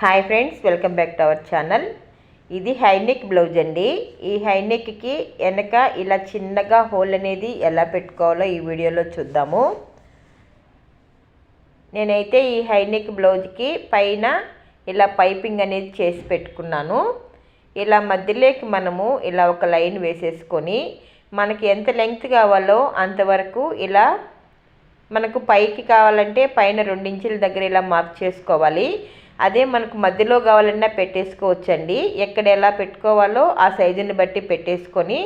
Hi friends welcome back to our channel ఇది high neck blouse అండి. ఈ హైనెక్కి వెనక ఇలా చిన్నగా హోల్ అనేది ఎలా పెట్టుకోవాలో ఈ వీడియోలో చూద్దాము. నేనైతే ఈ హైనెక్ బ్లౌజ్కి పైన ఇలా పైపింగ్ అనేది చేసి పెట్టుకున్నాను. ఇలా మధ్యలోకి మనము ఇలా ఒక లైన్ వేసేసుకొని మనకి ఎంత లెంగ్త్ కావాలో అంతవరకు ఇలా మనకు పైకి కావాలంటే పైన రెండించుల దగ్గర ఇలా మార్క్ చేసుకోవాలి. అదే మనకు మధ్యలో కావాలన్నా పెట్టేసుకోవచ్చండి. ఎక్కడ ఎలా పెట్టుకోవాలో ఆ సైజుని బట్టి పెట్టేసుకొని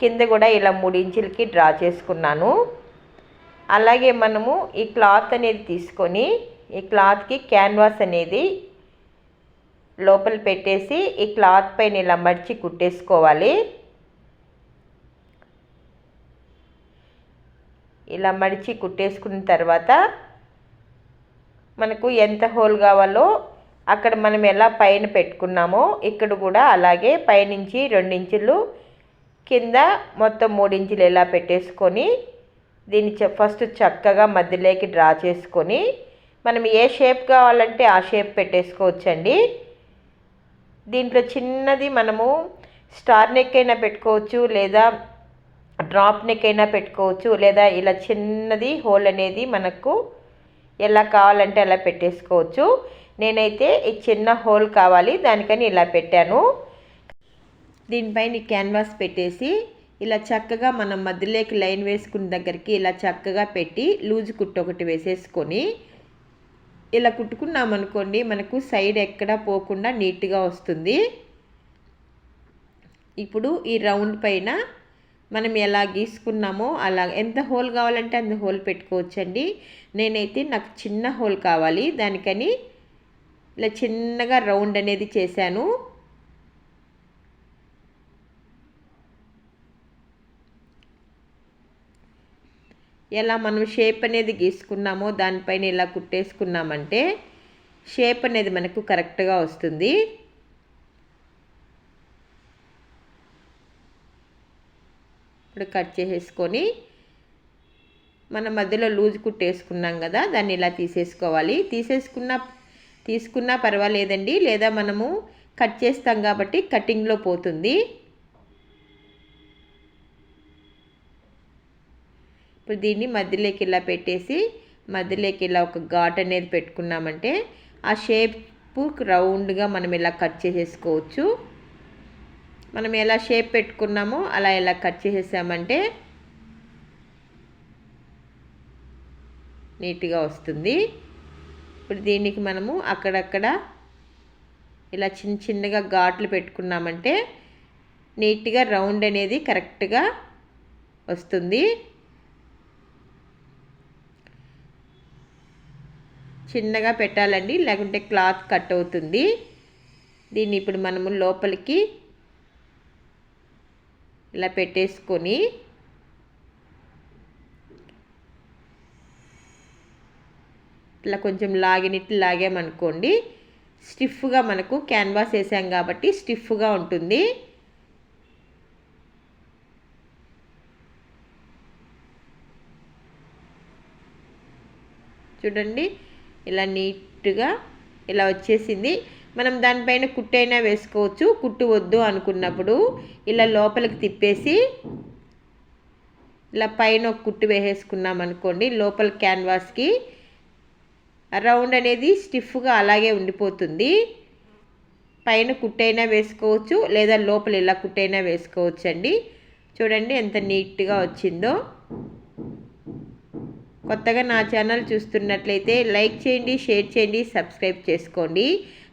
కింద కూడా ఇలా మూడు ఇంచులకి డ్రా చేసుకున్నాను. అలాగే మనము ఈ క్లాత్ అనేది తీసుకొని ఈ క్లాత్కి క్యాన్వాస్ అనేది లోపల పెట్టేసి ఈ క్లాత్ పైన ఇలా మడిచి కుట్టేసుకోవాలి. ఇలా మడిచి కుట్టేసుకున్న తర్వాత మనకు ఎంత హోల్ కావాలో అక్కడ మనం ఎలా పైన పెట్టుకున్నామో ఇక్కడ కూడా అలాగే పైనుంచి రెండించులు కింద మొత్తం మూడించులు ఎలా పెట్టేసుకొని దీన్ని ఫస్ట్ చక్కగా మధ్యలోకి డ్రా చేసుకొని మనం ఏ షేప్ కావాలంటే ఆ షేప్ పెట్టేసుకోవచ్చండి. దీంట్లో చిన్నది మనము స్టార్ నెక్ అయినా పెట్టుకోవచ్చు లేదా డ్రాప్ నెక్ అయినా పెట్టుకోవచ్చు లేదా ఇలా చిన్నది హోల్ అనేది మనకు ఎలా కావాలంటే అలా పెట్టేసుకోవచ్చు. నేనైతే ఈ చిన్న హోల్ కావాలి దానికని ఇలా పెట్టాను. దీనిపైన క్యాన్వాస్ పెట్టేసి ఇలా చక్కగా మనం మధ్యలోకి లైన్ వేసుకున్న దగ్గరికి ఇలా చక్కగా పెట్టి లూజ్ కుట్టు ఒకటి వేసేసుకొని ఇలా కుట్టుకున్నామనుకోండి మనకు సైడ్ ఎక్కడ పోకుండా నీట్గా వస్తుంది. ఇప్పుడు ఈ రౌండ్ పైన మనం ఎలా గీసుకున్నామో అలా ఎంత హోల్ కావాలంటే అంత హోల్ పెట్టుకోవచ్చండి. నేనైతే నాకు చిన్న హోల్ కావాలి. దానికని ఇలా చిన్నగా రౌండ్ అనేది చేశాను. ఎలా మనం షేప్ అనేది గీసుకున్నామో దానిపైన ఇలా కుట్టేసుకున్నామంటే షేప్ అనేది మనకు కరెక్ట్గా వస్తుంది. ఇప్పుడు కట్ చేసేసుకొని మన మధ్యలో లూజ్ కుట్టేసుకున్నాం కదా దాన్ని ఇలా తీసేసుకోవాలి. తీసేసుకున్న తీసుకున్నా పర్వాలేదండి. లేదా మనము కట్ చేస్తాం కాబట్టి కటింగ్లో పోతుంది. ఇప్పుడు దీన్ని మధ్యలోకి ఇలా పెట్టేసి మధ్యలోకి ఇలా ఒక ఘాట్ అనేది పెట్టుకున్నామంటే ఆ షేప్ రౌండ్గా మనం ఇలా కట్ చేసేసుకోవచ్చు. మనం ఎలా షేప్ పెట్టుకున్నామో అలా ఎలా కట్ చేసేసామంటే నీట్గా వస్తుంది. ఇప్పుడు దీనికి మనము అక్కడక్కడ ఇలా చిన్న చిన్నగా ఘాట్లు పెట్టుకున్నామంటే నీట్గా రౌండ్ అనేది కరెక్ట్గా వస్తుంది. చిన్నగా పెట్టాలండి లేకుంటే క్లాత్ కట్ అవుతుంది. దీన్ని ఇప్పుడు మనము లోపలికి ఇలా పెట్టేసుకొని ఇట్లా కొంచెం లాగినట్లు లాగామనుకోండి స్టిఫ్గా మనకు క్యాన్వాస్ వేసాం కాబట్టి స్టిఫ్గా ఉంటుంది. చూడండి ఇలా నీట్గా ఇలా వచ్చేసింది. మనం దానిపైన కుట్టైనా వేసుకోవచ్చు. కుట్టు వద్దు అనుకున్నప్పుడు ఇలా లోపలికి తిప్పేసి ఇలా పైన ఒక కుట్టు వేసేసుకున్నాం అనుకోండి లోపల క్యాన్వాస్కి రౌండ్ అనేది స్టిఫ్గా అలాగే ఉండిపోతుంది. పైన కుట్టైనా వేసుకోవచ్చు లేదా లోపల ఇలా కుట్టైనా వేసుకోవచ్చు అండి చూడండి ఎంత నీట్గా వచ్చిందో. కొత్తగా నా ఛానల్ చూస్తున్నట్లయితే లైక్ చేయండి షేర్ చేయండి సబ్స్క్రైబ్ చేసుకోండి.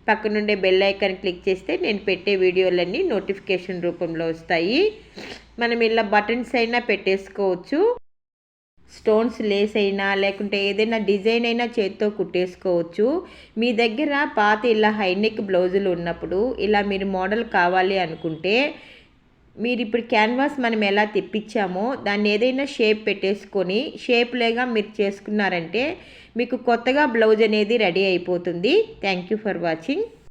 పక్కనుండే బెల్ ఐకాన్ క్లిక్ చేస్తే నేను పెట్టే వీడియోలన్నీ నోటిఫికేషన్ రూపంలో వస్తాయి. మనం ఇలా బటన్స్ అయినా పెట్టేసుకోవచ్చు. స్టోన్స్ లేస్ అయినా లేకుంటే ఏదైనా డిజైన్ అయినా చేత్తో కుట్టేసుకోవచ్చు. మీ దగ్గర పాత ఇలా హైనెక్ బ్లౌజులు ఉన్నప్పుడు ఇలా మీరు మోడల్ కావాలి అనుకుంటే మీరు ఇప్పుడు క్యాన్వాస్ మనం ఎలా తెప్పించామో దాన్ని ఏదైనా షేప్ పెట్టేసుకొని షేప్లేగా మీరు చేసుకున్నారంటే మీకు కొత్తగా బ్లౌజ్ అనేది రెడీ అయిపోతుంది. Thank you for watching